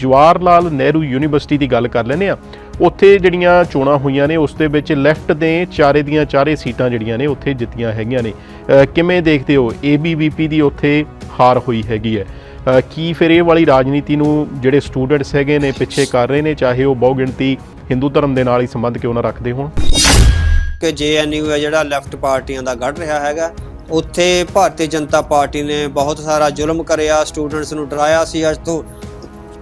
Jawahar Lal Nehru university ਦੀ ਗੱਲ ਕਰ ਲੈਨੇ ਆ ਉੱਥੇ ਜਿਹੜੀਆਂ ਚੋਣਾਂ ਹੋਈਆਂ ਨੇ, ਉਸ ਦੇ ਵਿੱਚ ਲੈਫਟ ਦੇ ਚਾਰੇ ਦੀਆਂ ਚਾਰੇ ਸੀਟਾਂ ਜਿਹੜੀਆਂ ਨੇ, ਉੱਥੇ ਜਿੱਤੀਆਂ ਹੈਗੀਆਂ ਨੇ। ਕਿਵੇਂ ਦੇਖਦੇ ਹੋ? ਏਬੀਵੀਪੀ ਦੀ ਉੱਥੇ ਹਾਰ ਹੋਈ ਹੈਗੀ ਹੈ। ਕੀ ਫਿਰ ਇਹ ਵਾਲੀ ਰਾਜਨੀਤੀ ਨੂੰ ਜਿਹੜੇ ਸਟੂਡੈਂਟਸ ਹੈਗੇ ਨੇ, ਪਿੱਛੇ ਕਰ ਰਹੇ ਨੇ, ਚਾਹੇ ਉਹ ਬਹੁ ਗਿਣਤੀ ਹਿੰਦੂ ਧਰਮ ਦੇ ਨਾਲ ਹੀ ਸੰਬੰਧ ਕਿਉਂ ਨਾ ਰੱਖਦੇ ਹੋਣ? ਕਿ ਜੇਐਨਯੂ ਹੈ ਜਿਹੜਾ ਲੈਫਟ ਪਾਰਟੀਆਂ ਦਾ ਗੜ ਰਿਹਾ ਹੈਗਾ। ਉੱਥੇ ਭਾਰਤੀ ਜਨਤਾ ਪਾਰਟੀ ਨੇ ਬਹੁਤ ਸਾਰਾ ਜ਼ੁਲਮ ਕਰਿਆ ਸਟੂਡੈਂਟਸ ਨੂੰ ਡਰਾਇਆ ਸੀ ਅੱਜ ਤੋਂ।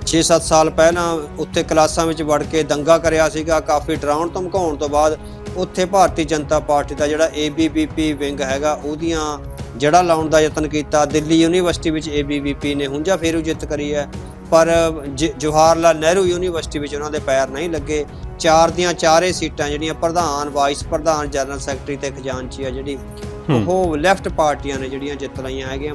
6-7 ਸਾਲ ਪਹਿਲਾਂ ਉੱਥੇ ਕਲਾਸਾਂ ਵਿੱਚ ਵੜ ਕੇ ਦੰਗਾ ਕਰਿਆ ਸੀਗਾ ਕਾਫੀ ਡਰਾਉਣ ਧਮਕਾਉਣ ਤੋਂ ਬਾਅਦ ਉੱਥੇ ਭਾਰਤੀ ਜਨਤਾ ਪਾਰਟੀ ਦਾ ਜਿਹੜਾ ਏਬੀਵੀਪੀ ਵਿੰਗ ਹੈਗਾ ਉਹਦੀਆਂ ਜੜਾ ਲਾਉਣ ਦਾ ਯਤਨ ਕੀਤਾ। ਦਿੱਲੀ ਯੂਨੀਵਰਸਿਟੀ ਵਿੱਚ ਏਬੀਵੀਪੀ ਨੇ ਹੁੰਜਾ ਫੇਰੂ ਜਿੱਤ ਕਰੀ ਹੈ ਪਰ ਜਵਾਹਰ ਲਾਲ ਨਹਿਰੂ ਯੂਨੀਵਰਸਿਟੀ ਵਿੱਚ ਉਹਨਾਂ ਦੇ ਪੈਰ ਨਹੀਂ ਲੱਗੇ। ਚਾਰ ਦੀਆਂ ਚਾਰੇ ਸੀਟਾਂ ਜਿਹੜੀਆਂ ਪ੍ਰਧਾਨ ਵਾਈਸ ਪ੍ਰਧਾਨ ਜਨਰਲ ਸੈਕਟਰੀ ਤੇ ਖਜ਼ਾਨਚੀ ਆ ਜਿਹੜੀ ਉਹ ਲੈਫਟ ਪਾਰਟੀਆਂ ਨੇ ਜਿਹੜੀਆਂ ਜਿੱਤ ਲਈਆਂ ਹੈਗੀਆਂ।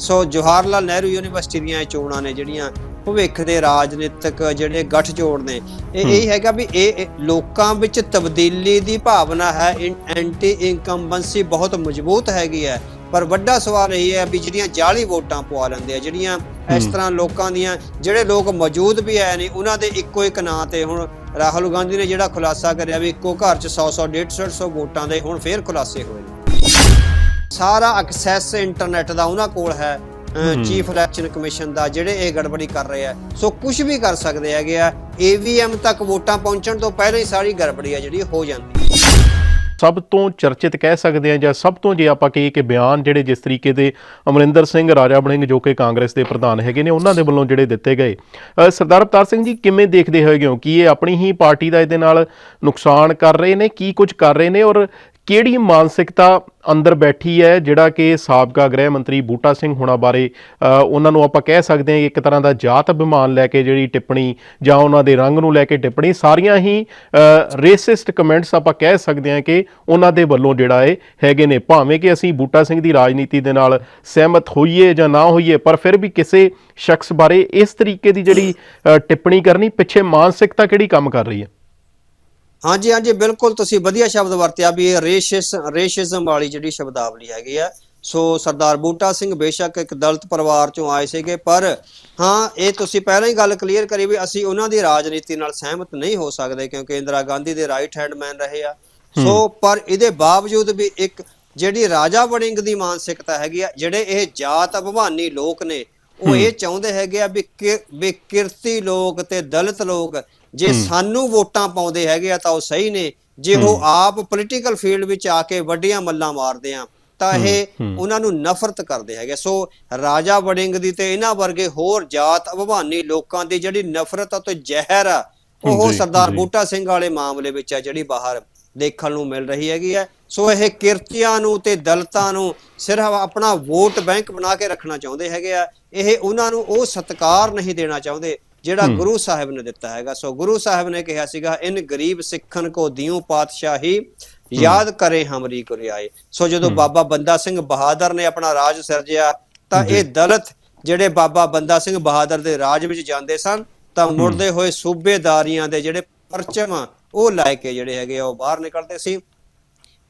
ਸੋ ਜਵਾਹਰ ਲਾਲ ਨਹਿਰੂ ਯੂਨੀਵਰਸਿਟੀ ਦੀਆਂ ਇਹ ਚੋਣਾਂ ਨੇ ਜਿਹੜੀਆਂ ਭਵਿੱਖ ਦੇ ਰਾਜਨੀਤਿਕ ਜਿਹੜੇ ਗੱਠਜੋੜ ਨੇ ਇਹ ਇਹ ਹੈਗਾ ਵੀ ਇਹ ਲੋਕਾਂ ਵਿੱਚ ਤਬਦੀਲੀ ਦੀ ਭਾਵਨਾ ਹੈ ਐਂਟੀ ਇਨਕੰਬੈਂਸੀ ਬਹੁਤ ਮਜ਼ਬੂਤ ਹੈਗੀ ਹੈ। ਪਰ ਵੱਡਾ ਸਵਾਲ ਇਹ ਹੈ ਵੀ ਜਿਹੜੀਆਂ ਜਾਲੀ ਵੋਟਾਂ ਪਵਾ ਲੈਂਦੇ ਆ ਜਿਹੜੀਆਂ ਇਸ ਤਰ੍ਹਾਂ ਲੋਕਾਂ ਦੀਆਂ ਜਿਹੜੇ ਲੋਕ ਮੌਜੂਦ ਵੀ ਆਏ ਨੇ ਉਹਨਾਂ ਦੇ ਇੱਕੋ ਇੱਕ ਨਾਂ ਤੇ ਹੁਣ ਰਾਹੁਲ ਗਾਂਧੀ ਨੇ ਜਿਹੜਾ ਖੁਲਾਸਾ ਕਰਿਆ ਵੀ ਇੱਕੋ ਘਰ 'ਚ 100 100 150 150 ਵੋਟਾਂ ਦੇ ਹੁਣ ਫੇਰ ਖੁਲਾਸੇ ਹੋਏ ਨੇ। ਸਾਰਾ ਐਕਸੈਸ ਇੰਟਰਨੈਟ ਦਾ ਉਹਨਾਂ ਕੋਲ ਹੈ ਚੀਫ ਇਲੈਕਸ਼ਨ ਕਮਿਸ਼ਨ ਦਾ ਜਿਹੜੇ ਇਹ ਗੜਬੜੀ ਕਰ ਰਹੇ ਆ। ਸੋ ਕੁਝ ਵੀ ਕਰ ਸਕਦੇ ਹੈਗੇ ਆ ਈਵੀਐਮ ਤੱਕ ਵੋਟਾਂ ਪਹੁੰਚਣ ਤੋਂ ਪਹਿਲਾਂ ਹੀ ਸਾਰੀ ਗੜਬੜੀ ਆ ਜਿਹੜੀ ਹੋ ਜਾਂਦੀ ਹੈ। ਸਭ ਤੋਂ ਚਰਚਿਤ ਕਹਿ ਸਕਦੇ ਆ ਜਾਂ ਸਭ ਤੋਂ ਜੇ ਆਪਾਂ ਕਹੀਏ ਕਿ ਬਿਆਨ ਜਿਹੜੇ ਜਿਸ ਤਰੀਕੇ ਦੇ ਅਮਰਿੰਦਰ ਸਿੰਘ ਰਾਜਾ ਬਣਿੰਗ ਜੋ ਕਿ ਕਾਂਗਰਸ ਦੇ ਪ੍ਰਧਾਨ ਹੈਗੇ ਨੇ ਉਹਨਾਂ ਦੇ ਵੱਲੋਂ ਜਿਹੜੇ ਦਿੱਤੇ ਗਏ। ਸਰਦਾਰ ਅਵਤਾਰ ਸਿੰਘ ਜੀ ਕਿਵੇਂ ਦੇਖਦੇ ਹੋਏਗੇ ਕਿ ਇਹ ਆਪਣੀ ਹੀ ਪਾਰਟੀ ਦਾ ਇਹਦੇ ਨਾਲ ਨੁਕਸਾਨ ਕਰ ਰਹੇ ਨੇ ਕੀ ਕੁਝ ਕਰ ਰਹੇ ਨੇ ਔਰ ਕਿਹੜੀ ਮਾਨਸਿਕਤਾ ਅੰਦਰ ਬੈਠੀ ਹੈ, ਜਿਹੜਾ ਕਿ ਸਾਬਕਾ ਗ੍ਰਹਿ ਮੰਤਰੀ ਬੂਟਾ ਸਿੰਘ ਹੁਣਾਂ ਬਾਰੇ ਉਹਨਾਂ ਨੂੰ ਆਪਾਂ ਕਹਿ ਸਕਦੇ ਹਾਂ ਕਿ ਇੱਕ ਤਰ੍ਹਾਂ ਦਾ ਜਾਤ ਅਭਿਮਾਨ ਲੈ ਕੇ ਜਿਹੜੀ ਟਿੱਪਣੀ ਜਾਂ ਉਹਨਾਂ ਦੇ ਰੰਗ ਨੂੰ ਲੈ ਕੇ ਟਿੱਪਣੀ, ਸਾਰੀਆਂ ਹੀ ਰੇਸਿਸਟ ਕਮੈਂਟਸ ਆਪਾਂ ਕਹਿ ਸਕਦੇ ਹਾਂ ਕਿ ਉਹਨਾਂ ਦੇ ਵੱਲੋਂ ਜਿਹੜਾ ਇਹ ਹੈਗੇ ਨੇ। ਭਾਵੇਂ ਕਿ ਅਸੀਂ ਬੂਟਾ ਸਿੰਘ ਦੀ ਰਾਜਨੀਤੀ ਦੇ ਨਾਲ ਸਹਿਮਤ ਹੋਈਏ ਜਾਂ ਨਾ ਹੋਈਏ, ਪਰ ਫਿਰ ਵੀ ਕਿਸੇ ਸ਼ਖਸ ਬਾਰੇ ਇਸ ਤਰੀਕੇ ਦੀ ਜਿਹੜੀ ਟਿੱਪਣੀ ਕਰਨੀ, ਪਿੱਛੇ ਮਾਨਸਿਕਤਾ ਕਿਹੜੀ ਕੰਮ ਕਰ ਰਹੀ ਹੈ? ਹਾਂਜੀ ਹਾਂਜੀ ਬਿਲਕੁਲ ਤੁਸੀਂ ਵਧੀਆ ਸ਼ਬਦ ਵਰਤਿਆ ਵੀ ਇਹ ਰੇਸ਼ਿਸ ਰੇਸ਼ਿਜ਼ਮ ਵਾਲੀ ਜਿਹੜੀ ਸ਼ਬਦਾਵਲੀ ਹੈਗੀ ਆ। ਸੋ ਸਰਦਾਰ ਬੂਟਾ ਸਿੰਘ ਬੇਸ਼ੱਕ ਇੱਕ ਦਲਿਤ ਪਰਿਵਾਰ ਚੋਂ ਆਏ ਸੀਗੇ ਪਰ ਹਾਂ ਇਹ ਤੁਸੀਂ ਪਹਿਲਾਂ ਹੀ ਗੱਲ ਕਲੀਅਰ ਕਰੀ ਵੀ ਅਸੀਂ ਉਹਨਾਂ ਦੀ ਰਾਜਨੀਤੀ ਨਾਲ ਸਹਿਮਤ ਨਹੀਂ ਹੋ ਸਕਦੇ ਕਿਉਂਕਿ ਇੰਦਰਾ ਗਾਂਧੀ ਦੇ ਰਾਈਟ ਹੈਂਡ ਮੈਨ ਰਹੇ ਆ। ਸੋ ਪਰ ਇਹਦੇ ਬਾਵਜੂਦ ਵੀ ਇੱਕ ਜਿਹੜੀ ਰਾਜਾ ਵੜਿੰਗ ਦੀ ਮਾਨਸਿਕਤਾ ਹੈਗੀ ਆ ਜਿਹੜੇ ਇਹ ਜਾਤ ਅਭਿਮਾਨੀ ਲੋਕ ਨੇ ਉਹ ਇਹ ਚਾਹੁੰਦੇ ਹੈਗੇ ਆ ਵੀ ਕਿ- ਵੀ ਕਿਰਤੀ ਲੋਕ ਤੇ ਦਲਿਤ ਲੋਕ ਜੇ ਸਾਨੂੰ ਵੋਟਾਂ ਪਾਉਂਦੇ ਹੈਗੇ ਆ ਤਾਂ ਉਹ ਸਹੀ ਨੇ। ਜੇ ਉਹ ਆਪ ਪੋਲੀਟੀਕਲ ਫੀਲਡ ਵਿੱਚ ਆ ਕੇ ਵੱਡੀਆਂ ਮੱਲਾਂ ਮਾਰਦੇ ਆ ਤਾਂ ਇਹ ਉਹਨਾਂ ਨੂੰ ਨਫ਼ਰਤ ਕਰਦੇ ਹੈਗੇ ਸੋ ਰਾਜਾ ਵੜਿੰਗ ਦੀ ਤੇ ਇਹਨਾਂ ਵਰਗੇ ਹੋਰ ਜਾਤ ਅਭਿਮਾਨੀ ਲੋਕਾਂ ਦੀ ਜਿਹੜੀ ਨਫ਼ਰਤ ਅਤੇ ਜ਼ਹਿਰ ਆ ਉਹ ਸਰਦਾਰ। ਬੂਟਾ ਸਿੰਘ ਵਾਲੇ ਮਾਮਲੇ ਵਿੱਚ ਆ ਜਿਹੜੀ ਬਾਹਰ ਦੇਖਣ ਨੂੰ ਮਿਲ ਰਹੀ ਹੈਗੀ ਹੈ ਸੋ ਇਹ ਕਿਰਤੀਆਂ ਨੂੰ ਤੇ ਦਲਤਾਂ ਨੂੰ ਸਿਰਫ ਆਪਣਾ ਵੋਟ ਬੈਂਕ ਬਣਾ ਕੇ ਰੱਖਣਾ ਚਾਹੁੰਦੇ ਹੈਗੇ ਆ। ਇਹ ਉਹਨਾਂ ਨੂੰ ਉਹ ਸਤਕਾਰ ਨਹੀਂ ਦੇਣਾ ਚਾਹੁੰਦੇ। ਜਿਹੜਾ ਗੁਰੂ ਸਾਹਿਬ ਨੇ ਦਿੱਤਾ ਹੈਗਾ। ਸੋ ਗੁਰੂ ਸਾਹਿਬ ਨੇ ਕਿਹਾ ਸੀਗਾ ਇਨ ਗਰੀਬ ਸਿੱਖਨ ਕੋ ਦਿਓ ਪਾਤਸ਼ਾਹੀ ਯਾਦ ਕਰੇ ਹਮਰੀ ਕੁਰਿਆਏ। ਸੋ ਜਦੋਂ ਬਾਬਾ ਬੰਦਾ ਸਿੰਘ ਬਹਾਦਰ ਨੇ ਆਪਣਾ ਰਾਜ ਸਿਰਜਿਆ ਤਾਂ ਇਹ ਦਲਿਤ ਜਿਹੜੇ ਬਾਬਾ ਬੰਦਾ ਸਿੰਘ ਬਹਾਦਰ ਦੇ ਰਾਜ ਵਿੱਚ ਜਾਂਦੇ ਸਨ ਤਾਂ ਮੁੜਦੇ ਹੋਏ ਸੂਬੇਦਾਰੀਆਂ ਦੇ ਜਿਹੜੇ ਪਰਚਮ ਉਹ ਲੈ ਕੇ ਜਿਹੜੇ ਹੈਗੇ ਉਹ ਬਾਹਰ ਨਿਕਲਦੇ ਸੀ।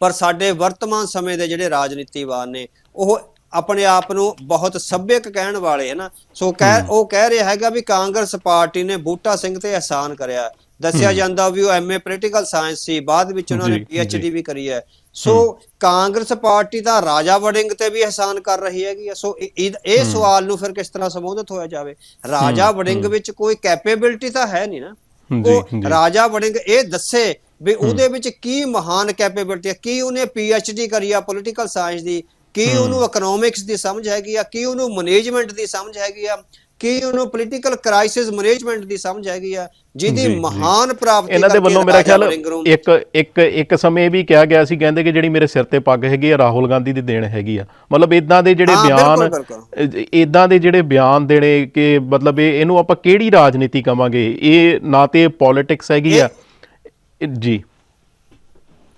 ਪਰ ਸਾਡੇ ਵਰਤਮਾਨ ਸਮੇਂ ਦੇ ਜਿਹੜੇ ਰਾਜਨੀਤੀਵਾਨ ਨੇ ਉਹ ਆਪਣੇ ਆਪ ਨੂੰ ਬਹੁਤ ਸੱਭਿਅਕ ਕਹਿਣ ਵਾਲੇ ਹੈ ਨਾ। ਸੋ ਕਹਿ ਉਹ ਕਹਿ ਰਿਹਾ ਹੈਗਾ ਵੀ ਕਾਂਗਰਸ ਪਾਰਟੀ ਨੇ ਬੂਟਾ ਸਿੰਘ ਤੇ ਅਹਿਸਾਨ ਕਰਿਆ। ਦੱਸਿਆ ਜਾਂਦਾ ਵੀ ਉਹ ਐਮਏ ਪੋਲੀਟੀਕਲ ਸਾਇੰਸ ਸੀ ਬਾਅਦ ਵਿੱਚ ਉਹਨਾਂ ਨੇ ਪੀਐਚਡੀ ਵੀ ਕਰੀ ਹੈ। ਸੋ ਕਾਂਗਰਸ ਪਾਰਟੀ ਤਾਂ ਰਾਜਾ ਵੜਿੰਗ ਤੇ ਵੀ ਅਹਿਸਾਨ ਕਰ ਰਹੀ ਹੈਗੀ। ਸੋ ਇਹ- ਸਵਾਲ ਨੂੰ ਫਿਰ ਕਿਸ ਤਰ੍ਹਾਂ ਸੰਬੋਧਿਤ ਹੋਇਆ ਜਾਵੇ? ਰਾਜਾ ਵੜਿੰਗ ਵਿੱਚ ਕੋਈ ਕੈਪੇਬਿਲਿਟੀ ਤਾਂ ਹੈ ਨਹੀਂ ਨਾ। ਉਹ। ਰਾਜਾ ਵੜਿੰਗ ਇਹ ਦੱਸੇ ਵੀ ਉਹਦੇ ਵਿੱਚ ਕੀ ਮਹਾਨ ਕੈਪੇਬਿਲਿਟੀ ਹੈ ਕੀ ਉਹਨੇ ਪੀਐਚਡੀ ਕਰੀ ਆ ਪੋਲੀਟੀਕਲ ਸਾਇੰਸ ਦੀ? ਕੀ ਉਹਨੂੰ ਇਕਨੋਮਿਕਸ ਦੀ ਸਮਝ ਹੈਗੀ ਆ ਕੀ ਉਹਨੂੰ ਮੈਨੇਜਮੈਂਟ ਦੀ ਸਮਝ ਹੈਗੀ ਆ ਕੀ ਉਹਨੂੰ ਪੋਲੀਟੀਕਲ ਕ੍ਰਾਈਸਿਸ ਮੈਨੇਜਮੈਂਟ ਦੀ ਸਮਝ ਹੈਗੀ ਆ ਜਿਹਦੀ। ਮਹਾਨ ਪ੍ਰਾਪਤੀ ਇਹਨਾਂ ਦੇ ਵੱਲੋਂ ਮੇਰਾ ਖਿਆਲ ਇੱਕ ਇੱਕ ਇੱਕ ਸਮੇਂ ਇਹ ਵੀ ਕਿਹਾ ਗਿਆ ਸੀ ਕਹਿੰਦੇ ਕਿ ਜਿਹੜੀ ਮੇਰੇ ਸਿਰ ਤੇ ਪੱਗ ਹੈਗੀ ਆ ਰਾਹੁਲ ਗਾਂਧੀ ਦੀ ਦੇਣ ਹੈਗੀ ਆ। ਮਤਲਬ ਇਦਾਂ ਦੇ ਜਿਹੜੇ ਬਿਆਨ। ਇਦਾਂ ਦੇ ਜਿਹੜੇ ਬਿਆਨ ਦੇਣੇ ਕਿ ਮਤਲਬ ਇਹ ਇਹਨੂੰ ਆਪਾਂ ਕਿਹੜੀ ਰਾਜਨੀਤੀ ਕਵਾਂਗੇ? ਇਹ ਨਾ ਤੇ ਪੋਲਿਟਿਕਸ ਹੈਗੀ ਆ। ਜੀ।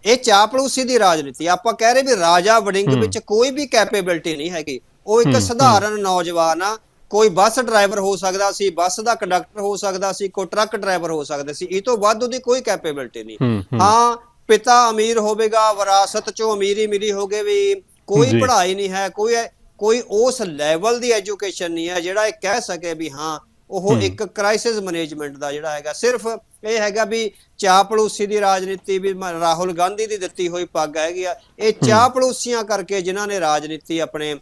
ਇਹ ਚਾਪਲੂਸੀ ਦੀ ਰਾਜਨੀਤੀ ਆਪਾਂ ਕਹਿ ਰਹੇ ਵੀ ਰਾਜਾ ਵੜਿੰਗ ਵਿੱਚ ਕੋਈ ਵੀ ਕੈਪੇਬਿਲਿਟੀ ਨਹੀਂ ਹੈਗੀ। ਉਹ ਇੱਕ ਸਧਾਰਨ ਨੌਜਵਾਨ ਆ। ਕੋਈ ਬੱਸ ਡਰਾਈਵਰ ਹੋ ਸਕਦਾ ਸੀ ਬੱਸ ਦਾ ਕੰਡਕਟਰ ਹੋ ਸਕਦਾ ਸੀ ਕੋਈ ਟਰੱਕ ਡਰਾਈਵਰ ਹੋ ਸਕਦਾ ਸੀ। ਇਹ ਤੋਂ ਵੱਧ ਉਹਦੀ ਕੋਈ ਕੈਪੇਬਿਲਿਟੀ ਨਹੀਂ। ਹੂੰ, ਪਿਤਾ ਅਮੀਰ ਹੋਵੇਗਾ ਵਿਰਾਸਤ ਚੋਂ ਅਮੀਰੀ ਮਿਲੀ ਹੋਗੇ ਵੀ ਕੋਈ। ਪੜ੍ਹਾਈ ਨਹੀਂ ਹੈ ਕੋਈ ਕੋਈ ਉਸ ਲੈਵਲ ਦੀ ਐਜੂਕੇਸ਼ਨ ਨਹੀਂ ਹੈ ਜਿਹੜਾ ਇਹ ਕਹਿ ਸਕੇ ਵੀ ਹਾਂ ਉਹ ਇੱਕ ਕ੍ਰਾਈਸਿਸ ਮੈਨੇਜਮੈਂਟ ਦਾ ਜਿਹੜਾ ਹੈਗਾ ਸਿਰਫ ਇਹ ਹੈਗਾ ਵੀ ਚਾਪਲੂਸੀ ਦੀ ਰਾਜਨੀਤੀ ਵੀ ਰਾਹੁਲ ਗਾਂਧੀ ਦੀ ਦਿੱਤੀ ਹੋਈ ਪੱਗ ਹੈਗੀ ਆ। ਇਹ ਚਾਪਲੂਸੀਆਂ ਕਰਕੇ ਜਿਨ੍ਹਾਂ ਨੇ ਰਾਜਨੀਤੀ ਆਪਣੇ।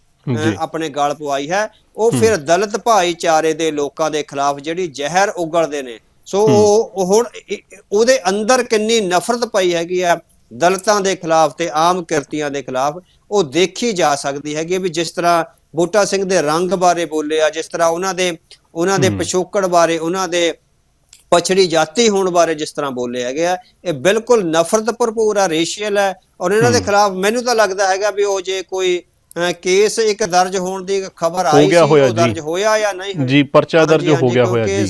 ਆਪਣੇ ਗਲ ਪਵਾਈ ਹੈ ਉਹ ਫਿਰ ਦਲਿਤ ਭਾਈਚਾਰੇ ਦੇ ਲੋਕਾਂ ਦੇ ਖਿਲਾਫ ਜਿਹੜੀ ਜ਼ਹਿਰ ਉਗਲਦੇ ਨੇ ਸੋ ਉਹ ਹੁਣ ਉਹਦੇ ਅੰਦਰ ਕਿੰਨੀ ਨਫ਼ਰਤ ਪਈ ਹੈਗੀ ਆ ਦਲਿਤਾਂ ਦੇ ਖਿਲਾਫ ਤੇ ਆਮ ਕਿਰਤੀਆਂ ਦੇ ਖਿਲਾਫ ਉਹ ਦੇਖੀ ਜਾ ਸਕਦੀ ਹੈਗੀ ਵੀ ਜਿਸ ਤਰ੍ਹਾਂ ਬੂਟਾ ਸਿੰਘ ਦੇ ਰੰਗ ਬਾਰੇ ਬੋਲੇ ਆ ਜਿਸ ਤਰ੍ਹਾਂ ਉਹਨਾਂ ਦੇ ਉਹਨਾਂ ਦੇ ਪਿਛੋਕੜ ਬਾਰੇ ਉਹਨਾਂ ਦੇ ਪਛੜੀ ਜਾਤੀ ਹੋਣ ਬਾਰੇ ਜਿਸ ਤਰ੍ਹਾਂ ਬੋਲੇ ਹੈਗੇ ਆ ਇਹ ਬਿਲਕੁਲ ਨਫ਼ਰਤ ਭਰਪੂਰ ਆ ਰੇਸ਼ੀਅਲ ਹੈ ਔਰ ਇਹਨਾਂ ਦੇ ਖਿਲਾਫ ਮੈਨੂੰ ਤਾਂ ਲੱਗਦਾ ਹੈਗਾ ਵੀ ਉਹ ਜੇ ਕੋਈ ਕੇਸ ਇੱਕ ਦਰਜ ਹੋਣ ਦੀ ਖਬਰ ਆਈ ਸੀ ਉਹ ਦਰਜ। ਹੋਇਆ ਜਾਂ ਨਹੀਂ ਹੋਇਆ? ਜੀ ਪਰਚਾ ਦਰਜ ਹੋ ਗਿਆ ਹੋਇਆ ਜੀ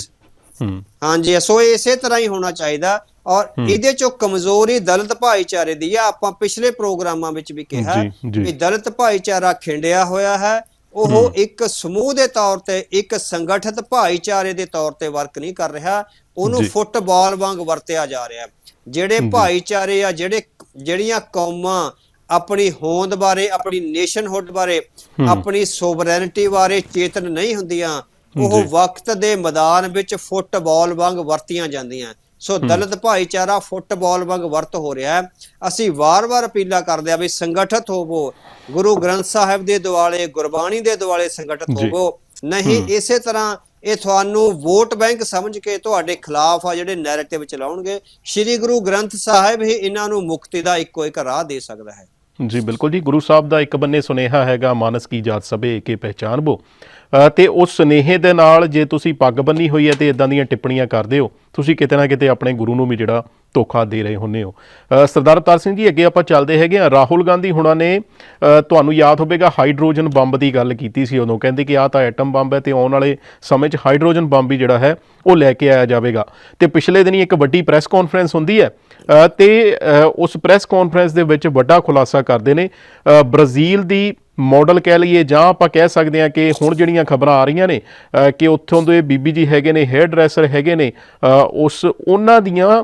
ਹੂੰ ਹਾਂਜੀ ਸੋ ਇਸੇ ਤਰ੍ਹਾਂ ਹੀ ਹੋਣਾ ਚਾਹੀਦਾ ਔਰ ਇਹਦੇ ਚੋਂ ਕਮਜ਼ੋਰੀ ਦਲਿਤ ਭਾਈਚਾਰੇ ਦੀ ਆ ਆਪਾਂ ਪਿਛਲੇ ਪ੍ਰੋਗਰਾਮਾਂ ਵਿੱਚ ਵੀ ਕਿਹਾ। ਵੀ ਦਲਿਤ ਭਾਈਚਾਰਾ ਖਿੰਡਿਆ ਹੋਇਆ ਹੈ ਉਹ ਇੱਕ ਸਮੂਹ ਦੇ ਤੌਰ ਤੇ ਇੱਕ ਸੰਗਠਿਤ ਭਾਈਚਾਰੇ ਦੇ ਤੌਰ ਤੇ ਵਰਕ ਨਹੀਂ ਕਰ ਰਿਹਾ। ਉਹਨੂੰ। ਫੁੱਟਬਾਲ ਵਾਂਗ ਵਰਤਿਆ ਜਾ ਰਿਹਾ। ਜਿਹੜੇ ਭਾਈਚਾਰੇ ਆ ਜਿਹੜੇ ਜਿਹੜੀਆਂ ਕੌਮਾਂ ਆਪਣੀ ਹੋਂਦ ਬਾਰੇ ਆਪਣੀ ਨੇਸ਼ਨਹੁੱਡ ਬਾਰੇ ਆਪਣੀ ਸੋਵਰੈਨਿਟੀ ਬਾਰੇ ਚੇਤਨ ਨਹੀਂ ਹੁੰਦੀਆਂ ਉਹ ਵਕਤ ਦੇ ਮੈਦਾਨ ਵਿੱਚ ਫੁੱਟਬਾਲ ਵਾਂਗ ਵਰਤੀਆਂ ਜਾਂਦੀਆਂ। ਸੋ ਦਲਿਤ ਭਾਈਚਾਰਾ ਫੁੱਟਬਾਲ ਵਾਂਗ ਵਰਤ ਹੋ ਰਿਹਾ ਹੈ। ਅਸੀਂ ਵਾਰ-ਵਾਰ ਅਪੀਲਾਂ ਕਰਦੇ ਆ ਵੀ ਸੰਗਠਿਤ ਹੋਵੋ। ਗੁਰੂ ਗ੍ਰੰਥ ਸਾਹਿਬ ਦੇ ਦੁਆਲੇ ਗੁਰਬਾਣੀ ਦੇ ਦੁਆਲੇ ਸੰਗਠਿਤ। ਹੋਵੋ। ਨਹੀਂ ਇਸੇ ਤਰ੍ਹਾਂ ਇਹ ਤੁਹਾਨੂੰ ਵੋਟ ਬੈਂਕ ਸਮਝ ਕੇ ਤੁਹਾਡੇ ਖਿਲਾਫ ਆ ਜਿਹੜੇ ਨੈਰੇਟਿਵ ਚਲਾਉਣਗੇ ਸ੍ਰੀ ਗੁਰੂ ਗ੍ਰੰਥ ਸਾਹਿਬ ਹੀ ਇਹਨਾਂ ਨੂੰ ਮੁਕਤੀ ਦਾ ਇੱਕੋ ਇੱਕ ਰਾਹ ਦੇ ਸਕਦਾ ਹੈ। ਜੀ ਬਿਲਕੁਲ ਜੀ। ਗੁਰੂ ਸਾਹਿਬ ਦਾ ਇੱਕ ਬੰਨੇ ਸੁਨੇਹਾ ਹੈਗਾ ਮਾਨਸ ਕੀ ਜਾਤ ਸਭੇ ਕੇ ਪਹਿਚਾਨਬੋ। ਅ, ਤੇ ਉਸ ਸੁਨੇਹੇ ਦੇ ਨਾਲ ਜੇ ਤੁਸੀਂ ਪੱਗ ਬੰਨੀ ਹੋਈ ਹੈ ਤੇ ਇਦਾਂ ਦੀਆਂ ਟਿੱਪਣੀਆਂ ਕਰਦੇ ਹੋ ਤੁਸੀਂ ਕਿਤੇ ਨਾ ਕਿਤੇ ਆਪਣੇ ਗੁਰੂ ਨੂੰ ਵੀ ਜਿਹੜਾ ਧੋਖਾ ਦੇ ਰਹੇ ਹੁੰਨੇ ਹੋ। ਸਰਦਾਰ ਅਵਤਾਰ ਸਿੰਘ ਜੀ ਅੱਗੇ ਆਪਾਂ ਚੱਲਦੇ ਹੈਗੇ ਆ ਰਾਹੁਲ ਗਾਂਧੀ ਹੁਣਾਂ ਨੇ ਤੁਹਾਨੂੰ ਯਾਦ ਹੋਵੇਗਾ ਹਾਈਡਰੋਜਨ ਬੰਬ ਦੀ ਗੱਲ ਕੀਤੀ ਸੀ ਉਦੋਂ। ਕਹਿੰਦੇ ਕਿ ਆਹ ਤਾਂ ਐਟਮ ਬੰਬ ਹੈ ਤੇ ਆਉਣ ਵਾਲੇ ਸਮੇਂ 'ਚ ਹਾਈਡਰੋਜਨ ਬੰਬ ਵੀ ਜਿਹੜਾ ਹੈ ਉਹ ਲੈ ਕੇ ਆਇਆ ਜਾਵੇਗਾ। ਤੇ ਪਿਛਲੇ ਦਿਨੀ ਇੱਕ ਵੱਡੀ ਪ੍ਰੈਸ ਕਾਨਫਰੰਸ ਹੁੰਦੀ ਹੈ ਅ, ਤੇ ਉਸ ਪ੍ਰੈਸ ਕਾਨਫਰੰਸ ਦੇ ਵਿੱਚ ਵੱਡਾ ਖੁਲਾਸਾ ਕਰਦੇ ਨੇ। ਬ੍ਰਾਜ਼ੀਲ ਦੀ ਮਾਡਲ ਕਹਿ ਲਈਏ ਜਾਂ ਆਪਾਂ ਕਹਿ ਸਕਦੇ ਹਾਂ ਕਿ ਹੁਣ ਜਿਹੜੀਆਂ ਖਬਰਾਂ ਆ ਰਹੀਆਂ ਨੇ ਕਿ ਉੱਥੋਂ ਦੇ ਬੀਬੀ ਜੀ ਹੈਗੇ ਨੇ ਹੇਅਰ ਡਰੈਸਰ ਹੈਗੇ ਨੇ ਉਸ ਉਹਨਾਂ ਦੀਆਂ